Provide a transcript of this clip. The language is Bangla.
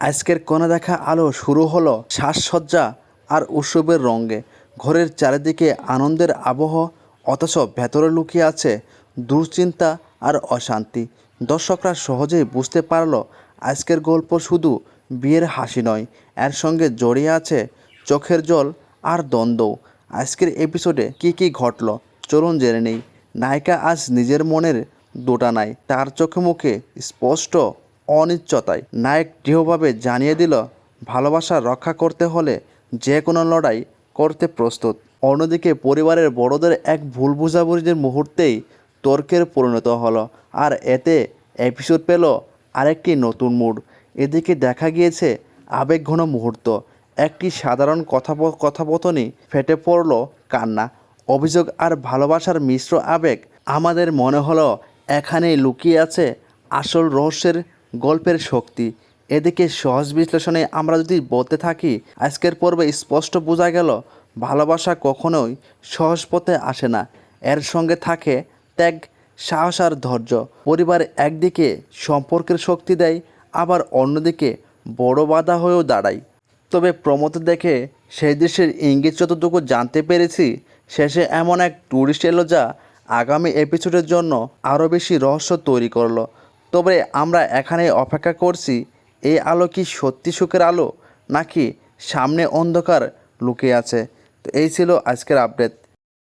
আজকের কোনা দেখা আলো শুরু হলো সাজসজ্জা আর উৎসবের রঙে। ঘরের চারিদিকে আনন্দের আবহ, অথচ ভেতরে লুকিয়ে আছে দুশ্চিন্তা আর অশান্তি। দর্শকরা সহজেই বুঝতে পারল, আজকের গল্প শুধু বিয়ের হাসি নয়, এর সঙ্গে জড়িয়ে আছে চোখের জল আর দ্বন্দ্ব। আজকের এপিসোডে কি কি ঘটলো, চলুন জেনে নেই। নায়িকা আজ নিজের মনের দোটানায়, তার চোখে মুখে স্পষ্ট অনিশ্চয়তায় নায়ক দৃঢ়ভাবে জানিয়ে দিল, ভালোবাসা রক্ষা করতে হলে যে কোনো লড়াই করতে প্রস্তুত। অন্যদিকে পরিবারের বড়দের এক ভুল বোঝাবুঝির মুহূর্তেই তর্কের পরিণত হলো। আর এতে এপিসোড পেল আরেকটি নতুন মুড এদিকে দেখা গিয়েছে আবেগঘন মুহূর্ত। একটি সাধারণ কথোপ, কথোপকথনই ফেটে পড়ল কান্না। অভিযোগ আর ভালোবাসার মিশ্র আবেগ আমাদের মনে হলো এখানেই লুকিয়ে আছে আসল রহস্যের গল্পের শক্তি। এদিকে সহজ বিশ্লেষণে আমরা যদি বলতে থাকি, আজকের পর্বে স্পষ্ট বোঝা গেল, ভালোবাসা কখনোই সহজ পথে আসে না। এর সঙ্গে থাকে ত্যাগ, সাহস আর ধৈর্য। পরিবার একদিকে সম্পর্কের শক্তি দেয়, আবার অন্যদিকে বড় বাধা হয়েও দাঁড়ায়। তবে প্রমোদ দেখে সেই দেশের ইঙ্গিত যতটুকু জানতে পেরেছি, শেষে এমন এক ট্যুরিস্ট এলো যা আগামী এপিসোডের জন্য আরও বেশি রহস্য তৈরি করল। তবে আমরা এখানে অপেক্ষা করছি এই আলো কি সত্যি সুখের আলো, নাকি সামনে অন্ধকার লুকিয়ে আছে? তো এই ছিল আজকের আপডেট